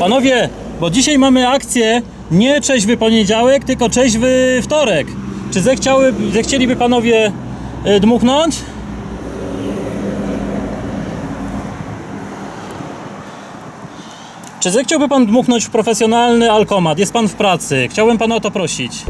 Panowie, bo dzisiaj mamy akcję nie trzeźwy poniedziałek, tylko trzeźwy wtorek. Czy zechciały, zechcieliby panowie y, dmuchnąć? Czy zechciałby pan dmuchnąć w profesjonalny alkomat? Jest pan w pracy. Chciałbym pana o to prosić.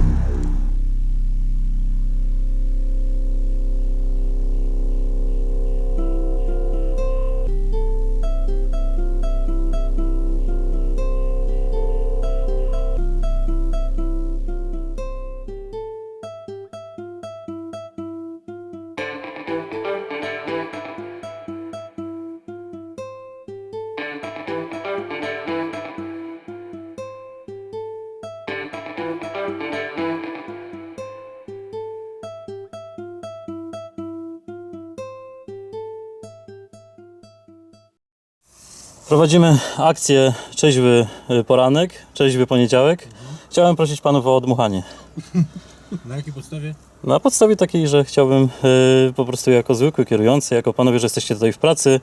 Prowadzimy akcję Trzeźwy Poranek, Trzeźwy Poniedziałek. Chciałem prosić panów o odmuchanie. Na jakiej podstawie? Na podstawie takiej, że chciałbym y, po prostu jako zwykły kierujący, jako panowie, że jesteście tutaj w pracy,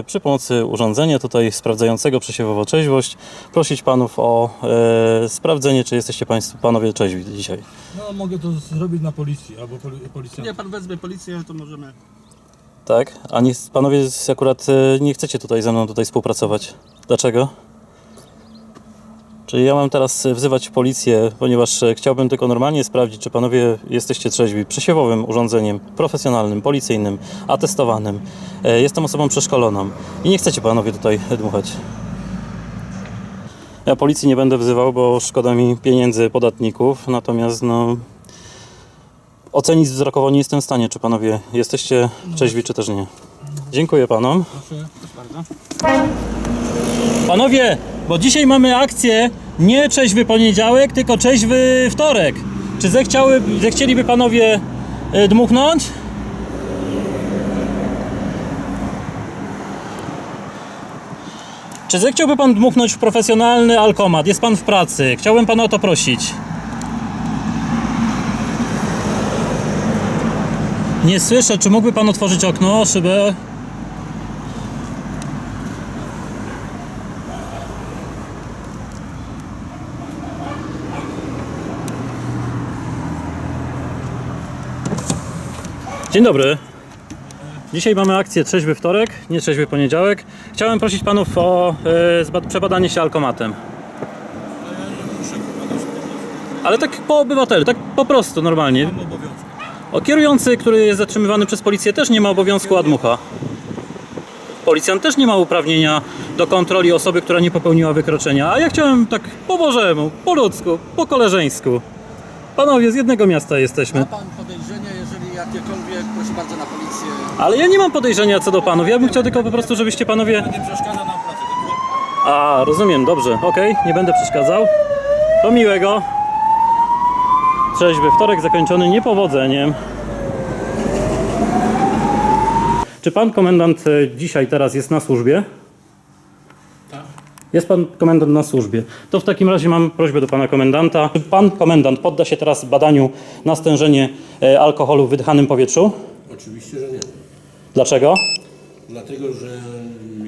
y, przy pomocy urządzenia tutaj sprawdzającego przesiewowo trzeźwość, prosić panów o y, sprawdzenie, czy jesteście państwo, panowie trzeźwi dzisiaj. No mogę to zrobić na policji albo poli policjant. Nie, pan wezmie policję, to możemy. Tak? A nie, panowie z- akurat y, nie chcecie tutaj ze mną tutaj współpracować. Dlaczego? Czyli ja mam teraz y, wzywać policję, ponieważ y, chciałbym tylko normalnie sprawdzić, czy panowie jesteście trzeźwi przesiewowym urządzeniem profesjonalnym, policyjnym, atestowanym. Jestem osobą przeszkoloną i nie chcecie panowie tutaj dmuchać. Ja policji nie będę wzywał, bo szkoda mi pieniędzy podatników, natomiast no ocenić wzrokowo nie jestem w stanie, czy panowie jesteście trzeźwi, czy też nie. Dziękuję panom. Proszę. Bardzo. Panowie, bo dzisiaj mamy akcję nie trzeźwy poniedziałek, tylko trzeźwy wtorek. Czy zechciały, zechcieliby panowie y, dmuchnąć? Czy zechciałby pan dmuchnąć w profesjonalny alkomat? Jest pan w pracy. Chciałbym pana o to prosić. Nie słyszę, czy mógłby pan otworzyć okno, szybę? Dzień dobry. Dzisiaj mamy akcję Trzeźwy Wtorek, nie Trzeźwy Poniedziałek. Chciałem prosić panów o zba- przebadanie się alkomatem. Ale tak po obywatelu, tak po prostu, normalnie. Mam obowiązek. O kierujący, który jest zatrzymywany przez policję też nie ma obowiązku admucha. Policjant też nie ma uprawnienia do kontroli osoby, która nie popełniła wykroczenia. A ja chciałem tak po bożemu, po ludzku, po koleżeńsku. Panowie, z jednego miasta jesteśmy. Ma pan podejrzenie, jeżeli jakiekolwiek, proszę bardzo na policję. Ale ja nie mam podejrzenia co do panów. Ja bym chciał tylko po prostu, żebyście panowie. Nie przeszkadza nam w pracy. dobrze? A, rozumiem, dobrze, okej, nie będę przeszkadzał. To miłego. Trzeźwy wtorek zakończony niepowodzeniem. Czy pan komendant e, dzisiaj teraz jest na służbie? Tak. Jest pan komendant na służbie. To w takim razie mam prośbę do pana komendanta. Czy pan komendant podda się teraz badaniu na stężenie e, alkoholu w wydychanym powietrzu? Oczywiście, że nie. Dlaczego? Dlatego, że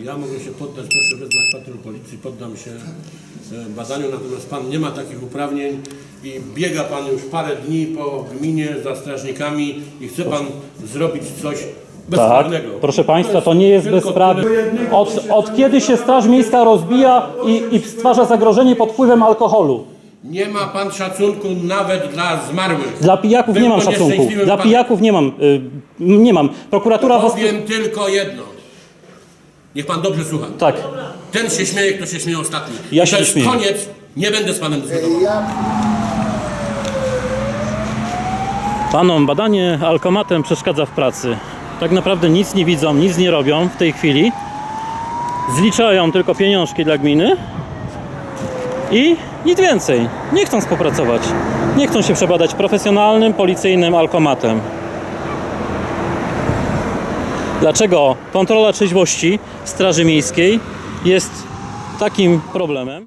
ja mogę się poddać, proszę wezwać patrol policji, poddam się e, badaniu, natomiast Pan nie ma takich uprawnień i biega Pan już parę dni po gminie za strażnikami i chce Pan zrobić coś Tak, bezprawnego. proszę Państwa, to nie jest bezprawie. Od, od kiedy się Straż Miejska rozbija i, i stwarza zagrożenie pod wpływem alkoholu? Nie ma Pan szacunku nawet dla zmarłych. Dla pijaków Był nie mam szacunku. Dla pijaków nie mam. Y, nie mam. Prokuratura was. Powiem tylko jedno. Niech Pan dobrze słucha. Tak. Ten się śmieje, kto się śmieje ostatni. Ja się to nie jest śmieję. koniec. Nie będę z Panem dyskutował. Panom badanie alkomatem przeszkadza w pracy. Tak naprawdę nic nie widzą, nic nie robią w tej chwili. Zliczają tylko pieniążki dla gminy i nic więcej. Nie chcą współpracować. Nie chcą się przebadać profesjonalnym, policyjnym alkomatem. Dlaczego kontrola trzeźwości Straży Miejskiej jest takim problemem?